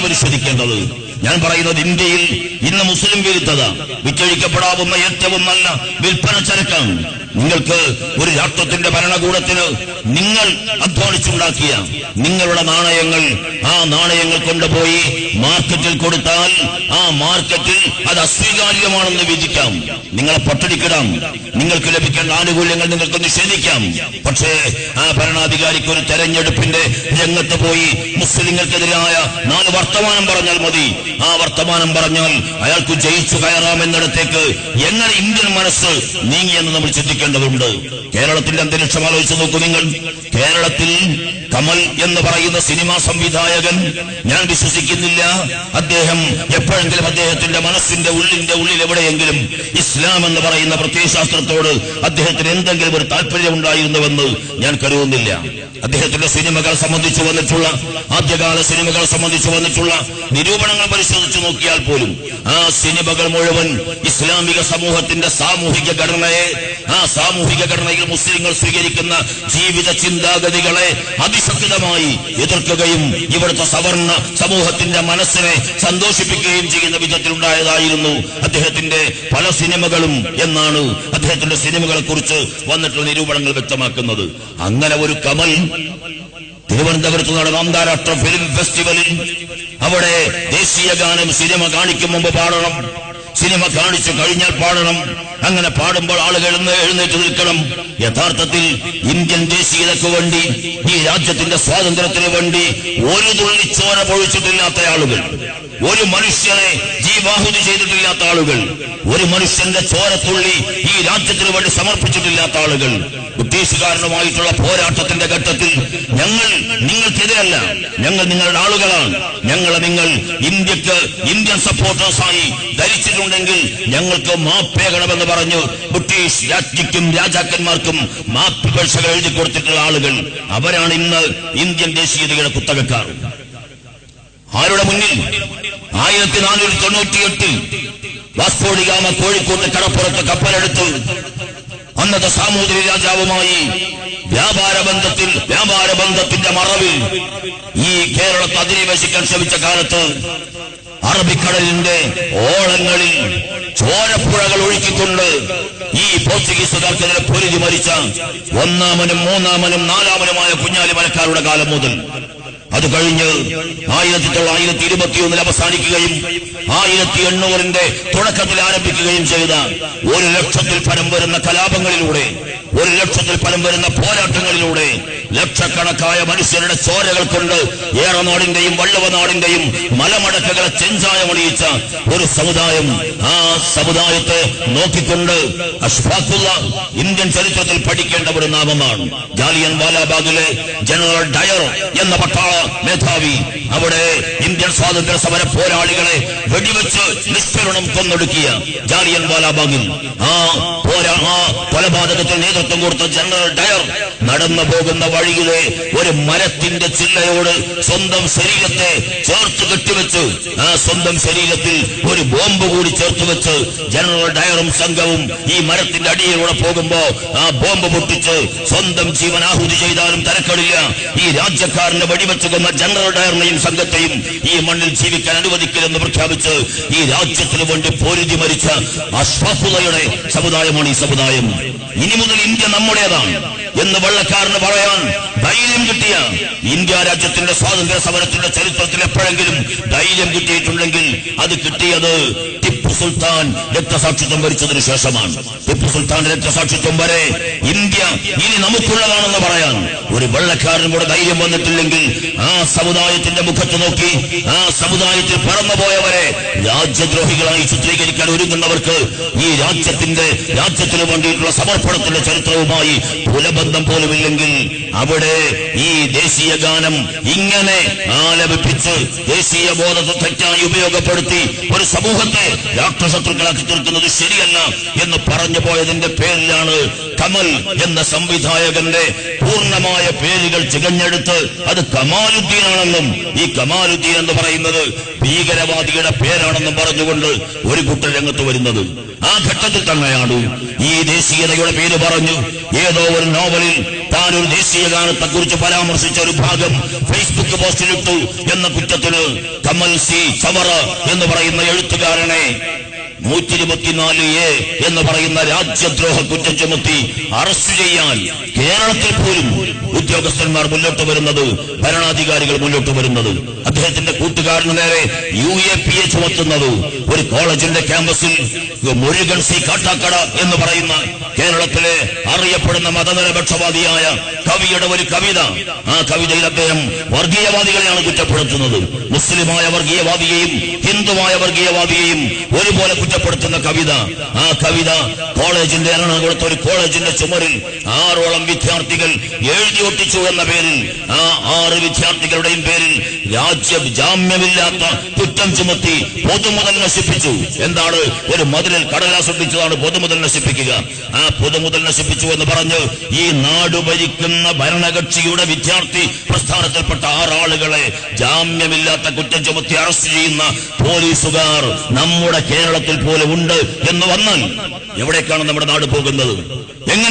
പരിശോധിക്കേണ്ടത്. ഞാൻ പറയുന്നത് ഇന്ത്യയിൽ ഇന്ന് മുസ്ലിം വിരുദ്ധത വിറ്റഴിക്കപ്പെടാവുന്ന ഏറ്റവും നല്ല വിൽപ്പന ചരക്കാണ്. നിങ്ങൾക്ക് ഒരു രാഷ്ട്രത്തിന്റെ ഭരണകൂടത്തിന് നിങ്ങൾ അധ്വാനിച്ചുണ്ടാക്കിയ നിങ്ങളുടെ നാണയങ്ങൾ ആ നാണയങ്ങൾ കൊണ്ടുപോയി മാർക്കറ്റിൽ കൊടുത്താൽ ആ മാർക്കറ്റിൽ അത് അസ്വീകാര്യമാണെന്ന് വിധിക്കാം. നിങ്ങളെ പട്ടടിക്കിടാം നിങ്ങൾക്ക് ലഭിക്കേണ്ട ആനുകൂല്യങ്ങൾ നിങ്ങൾക്ക് നിഷേധിക്കാം പക്ഷേ ആ ഭരണാധികാരിക്ക് ഒരു തെരഞ്ഞെടുപ്പിന്റെ രംഗത്ത് പോയി മുസ്ലിങ്ങൾക്കെതിരായ നാല് വർത്തമാനം പറഞ്ഞാൽ മതി. ആ വർത്തമാനം പറഞ്ഞാൽ അയാൾക്ക് ജയിച്ചു കയറാമെന്നിടത്തേക്ക് എങ്ങനെ ഇന്ത്യൻ മനസ്സ് നീങ്ങിയെന്ന് നമ്മൾ ചിന്തിക്കേണ്ടതുണ്ട് കേരളത്തിന്റെ അന്തരീക്ഷം ആലോചിച്ച് നോക്കൂ നിങ്ങൾ. കേരളത്തിൽ കമൽ എന്ന് പറയുന്ന സിനിമാ സംവിധായകൻ. ഞാൻ വിശ്വസിക്കുന്നില്ല. അദ്ദേഹം എപ്പോഴെങ്കിലും അദ്ദേഹത്തിന്റെ മനസ്സിന്റെ ഉള്ളിന്റെ ഉള്ളിൽ എവിടെയെങ്കിലും ഇസ്ലാം എന്ന് പറയുന്ന പ്രത്യയശാസ്ത്രത്തോട് അദ്ദേഹത്തിന് എന്തെങ്കിലും ഒരു താല്പര്യം ഉണ്ടായിരുന്നുവെന്ന് ഞാൻ കരുതുന്നില്ല. അദ്ദേഹത്തിന്റെ സിനിമകൾ സംബന്ധിച്ചു വന്നിട്ടുള്ള ആദ്യകാല സിനിമകൾ സംബന്ധിച്ചു വന്നിട്ടുള്ള നിരൂപണങ്ങൾ പരിശോധിച്ചു നോക്കിയാൽ പോലും ആ സിനിമകൾ മുഴുവൻ ഇസ്ലാമിക സമൂഹത്തിന്റെ സാമൂഹിക ഘടനയെ ആ സാമൂഹിക ഘടനയിൽ മുസ്ലിങ്ങൾ സ്വീകരിക്കുന്ന ജീവിത ചിന്താഗതികളെ അതിശക്തമായി എതിർക്കുകയും ഇവിടുത്തെ സവർണ സമൂഹത്തിന്റെ മനസ്സിനെ സന്തോഷിപ്പിക്കുകയും ചെയ്യുന്ന വിധത്തിലുണ്ടായതായിരുന്നു അദ്ദേഹത്തിന്റെ പല സിനിമകളും എന്നാണ് അദ്ദേഹത്തിന്റെ സിനിമകളെ കുറിച്ച് വന്നിട്ടുള്ള നിരൂപണങ്ങൾ വ്യക്തമാക്കുന്നത്. അങ്ങനെ ഒരു കമൽ തിരുവനന്തപുരത്ത് നടന്ന അന്താരാഷ്ട്ര ഫിലിം ഫെസ്റ്റിവലിൽ അവിടെ ദേശീയ ഗാനം സിനിമ കാണിക്കും മുമ്പ് പാടണം. സിനിമ കാണിച്ചു കഴിഞ്ഞാൽ പാടണം. അങ്ങനെ പാടുമ്പോൾ ആളുകൾ എഴുന്നേറ്റ് നിൽക്കണം. യഥാർത്ഥത്തിൽ ഇന്ത്യൻ ദേശീയതയ്ക്ക് വേണ്ടി ഈ രാജ്യത്തിന്റെ സ്വാതന്ത്ര്യത്തിന് വേണ്ടി ഒരു തുള്ളി ചോര പൊഴിച്ചിട്ടില്ലാത്ത ആളുകൾ. ഒരു മനുഷ്യനെ ജീവാഹുതി ചെയ്തിട്ടില്ലാത്ത ആളുകൾ ഒരു മനുഷ്യന്റെ ചോരത്തുള്ളി ഈ രാജ്യത്തിന് വേണ്ടി സമർപ്പിച്ചിട്ടില്ലാത്ത ആളുകൾ. ബ്രിട്ടീഷുകാരനുമായിട്ടുള്ള പോരാട്ടത്തിന്റെ ഘട്ടത്തിൽ ഞങ്ങൾ നിങ്ങൾക്കെതിരല്ല. ഞങ്ങൾ നിങ്ങളുടെ ആളുകളാണ്. ഞങ്ങളെ നിങ്ങൾ ഇന്ത്യയ്ക്ക് ഇന്ത്യൻ സപ്പോർട്ടേഴ്സായി ധരിച്ചിട്ടുണ്ടെങ്കിൽ ഞങ്ങൾക്ക് മാപ്പേകണമെന്ന് പറഞ്ഞു ബ്രിട്ടീഷ് രാജ്ഞിക്കും രാജാക്കന്മാർക്കും മാപ്പ് പരീക്ഷകൾ എഴുതി കൊടുത്തിട്ടുള്ള ആളുകൾ. അവരാണ് ഇന്ന് ഇന്ത്യൻ ദേശീയതയുടെ കുത്തകക്കാർ. ആരുടെ മുന്നിൽ? ആയിരത്തി നാനൂറ്റി തൊണ്ണൂറ്റിയെട്ടിൽ വാസ്കോടികാമ കോഴിക്കോട്ട് കടപ്പുറത്ത് കപ്പലെടുത്ത്. അന്നത്തെ സാമൂതിരി രാജാവുമായി വ്യാപാര ബന്ധത്തിൽ വ്യാപാര ബന്ധത്തിന്റെ മറവിൽ ഈ കേരളത്തെ അധിനിവേശിക്കാൻ ശ്രമിച്ച കാലത്ത് അറബിക്കടലിന്റെ ഓളങ്ങളിൽ ചോരപ്പുഴകൾ ഒഴുക്കിക്കൊണ്ട് ഈ പോർച്ചുഗീസുകാർക്കെതിരെ പൊരുതി മരിച്ച ഒന്നാമനും മൂന്നാമനും നാലാമനുമായ കുഞ്ഞാലി മലക്കാരുടെ കാലം മുതൽ. അത് കഴിഞ്ഞ് ആയിരത്തി തൊള്ളായിരത്തി ഇരുപത്തിയൊന്നിൽ അവസാനിക്കുകയും ആയിരത്തി എണ്ണൂറിന്റെ തുടക്കത്തിൽ ആരംഭിക്കുകയും ചെയ്ത ഒരു ലക്ഷത്തിൽ പരം വരുന്ന കലാപങ്ങളിലൂടെ ഒരു ലക്ഷത്തിൽ പരം വരുന്ന പോരാട്ടങ്ങളിലൂടെ ലക്ഷക്കണക്കായ മനുഷ്യരുടെ ചോരകൾ കൊണ്ട് ഏറനാടിന്റെയും വള്ളവനാടിന്റെയും മലമടക്കുകളെ ചെഞ്ചായമണിയിച്ച ഒരു സമുദായം ആ സമുദായത്തെ നോക്കിക്കൊണ്ട് അഷ്ഫാഖുള്ള ഇന്ത്യൻ ചരിത്രത്തിൽ പഠിക്കേണ്ട ഒരു നാമമാണ്. ജാലിയൻ വാലാബാഗിലെ ജനറൽ ഡയർ എന്ന പട്ടാള മേധാവി അവിടെ ഇന്ത്യൻ സ്വാതന്ത്ര്യ സമര പോരാളികളെ വെടിവെച്ച് നിഷ്കരണം കൊന്നൊടുക്കിയ ജാലിയൻ വാലാബാഗിൽ ആ പോരാ ആ നേതൃത്വം കൊടുത്ത ജനറൽ ഡയർ നടന്നു പോകുന്ന വഴിയിലെ ഒരു മരത്തിന്റെ ചില്ലയോട് സ്വന്തം ശരീരത്തെ ചേർത്ത് കെട്ടിവെച്ച് ആ സ്വന്തം ശരീരത്തിൽ ഒരു ബോംബ് കൂടി ചേർത്ത് വെച്ച് ജനറൽ ഡയറും സംഘവും ഈ മരത്തിന്റെ അടിയിലൂടെ പോകുമ്പോ ആ ബോംബ് പൊട്ടിച്ച് സ്വന്തം ജീവൻ ആഹുതി ചെയ്താലും തരക്കടില്ല. ഈ രാജ്യക്കാരനെ വെടിവെച്ച് കൊന്ന ജനറൽ ഡയറിനെയും സംഘത്തെയും ഈ മണ്ണിൽ ജീവിക്കാൻ അനുവദിക്കില്ലെന്ന് പ്രഖ്യാപിച്ച് ഈ രാജ്യത്തിന് വേണ്ടി പൊരുതി മരിച്ച അശ്വഫുതയുടെ സമുദായമാണ് ഈ സമുദായം. ഇനി മുതൽ ഇന്ത്യ നമ്മുടേതാണ് എന്ന് വെള്ളക്കാരന് പറയാൻ ധൈര്യം കിട്ടിയ ഇന്ത്യ രാജ്യത്തിന്റെ സ്വാതന്ത്ര്യ സമരത്തിന്റെ ചരിത്രത്തിൽ എപ്പോഴെങ്കിലും ധൈര്യം കിട്ടിയിട്ടുണ്ടെങ്കിൽ അത് കിട്ടിയത് സുൽത്താൻ രക്തസാക്ഷിത്വം വരിച്ചതിനു ശേഷമാണ്. ടിപ്പു സുൽത്താൻ രക്തസാക്ഷിത്വം വരെ ഇന്ത്യ ഇനി നമുക്കുള്ളതാണെന്ന് പറയാൻ ഒരു വെള്ളക്കാരനും കൂടെ ധൈര്യം വന്നിട്ടില്ലെങ്കിൽ ആ സമുദായത്തിന്റെ മുഖത്ത് നോക്കി ആ സമുദായത്തിൽ പറന്നുപോയവരെ രാജ്യദ്രോഹികളായി ചിത്രീകരിക്കാൻ ഒരുങ്ങുന്നവർക്ക് ഈ രാജ്യത്തിന്റെ രാജ്യത്തിന് വേണ്ടിയിട്ടുള്ള സമർപ്പണത്തിന്റെ ചരിത്രവുമായി കുലബന്ധം പോലുമില്ലെങ്കിൽ അവിടെ ഈ ദേശീയ ഗാനം ഇങ്ങനെ ആലപിപ്പിച്ച് ദേശീയ ബോധത്തെ തെറ്റായി ഉപയോഗപ്പെടുത്തി ഒരു സമൂഹത്തെ രാഷ്ട്രശത്രുക്കളാക്കി തീർക്കുന്നത് ശരിയല്ല എന്ന് പറഞ്ഞു പോയതിന്റെ പേരിലാണ് കമൽ എന്ന സംവിധായകന്റെ പൂർണമായ പേരുകൾ ചികഞ്ഞെടുത്ത് അത് കമാലുദ്ദീനാണെന്നും ഈ കമാലുദ്ദീൻ എന്ന് പറയുന്നത് ഭീകരവാദിയുടെ പേരാണെന്നും പറഞ്ഞുകൊണ്ട് ഒരു കുട്ടി രംഗത്ത് വരുന്നത്. ആ ഘട്ടത്തിൽ തന്നെയാണ് ഈ ദേശീയതയുടെ പേര് പറഞ്ഞു. ഏതോ ഒരു നോവലിൽ താൻ ഒരു ദേശീയ ഗാനത്തെ കുറിച്ച് പരാമർശിച്ച ഒരു ഭാഗം ഫേസ്ബുക്ക് പോസ്റ്റിലിട്ടു എന്ന കുറ്റത്തിന് കമൽ സി ചവറ എന്ന് പറയുന്ന എഴുത്തുകാരനെ നൂറ്റി ഇരുപത്തിനാല് എ എന്ന് പറയുന്ന രാജ്യദ്രോഹ കുറ്റം ചുമത്തി അറസ്റ്റ് ചെയ്യാൻ കേരളത്തിൽ പോലും ഉദ്യോഗസ്ഥന്മാർ മുന്നോട്ട് വരുന്നത് ഭരണാധികാരികൾ മുന്നോട്ട് വരുന്നത്. അദ്ദേഹത്തിന്റെ കൂട്ടുകാരന് നേരെ യു എ പി എ ചുമത്തുന്നത് ഒരു കോളേജിന്റെ ക്യാമ്പസിൽ മുരുകൻ സി കാട്ടാക്കട എന്ന് പറയുന്ന കേരളത്തിലെ അറിയപ്പെടുന്ന മതനിരപക്ഷവാദിയായ കവിയുടെ ഒരു കവിത. ആ കവിതയിൽ അദ്ദേഹം വർഗീയവാദികളെയാണ് കുറ്റപ്പെടുത്തുന്നത്. മുസ്ലിമായ വർഗീയവാദിയെയും ഹിന്ദുമായ വർഗീയവാദിയെയും ഒരുപോലെ കുറ്റപ്പെടുത്തുന്ന കവിത. ആ കവിത കോളേജിന്റെ എറണാകുളത്ത് ഒരു കോളേജിന്റെ ചുമരിൽ ആറോളം വിദ്യാർത്ഥികൾ എഴുതി ഒട്ടിച്ചു എന്ന പേരിൽ ആ ആറ് വിദ്യാർത്ഥികളുടെയും പേരിൽ രാജ്യ ജാമ്യമില്ലാത്ത കുറ്റം ചുമത്തി പൊതുമുതൽ നശിപ്പിച്ചു. എന്താണ്? ഒരു മതിലിൽ കടലാസ് ഒട്ടിച്ചതാണ് പൊതുമുതൽ നശിപ്പിക്കുക. ആ പൊതുമുതൽ നശിപ്പിച്ചു എന്ന് പറഞ്ഞ് ഈ നാട് ഭരിക്കുന്ന ഭരണകക്ഷിയുടെ വിദ്യാർത്ഥി പ്രസ്ഥാനത്തിൽപ്പെട്ട ആറാളുകളെ ജാമ്യമില്ലാത്ത കുറ്റം ചുമത്തി അറസ്റ്റ് ചെയ്യുന്ന പോലീസുകാർ നമ്മുടെ കേരളത്തിൽ പോലെ ഉണ്ട് എന്ന് വന്നാൽ എവിടേക്കാണ് നമ്മുടെ നാട് പോകുന്നത്? എങ്ങനെ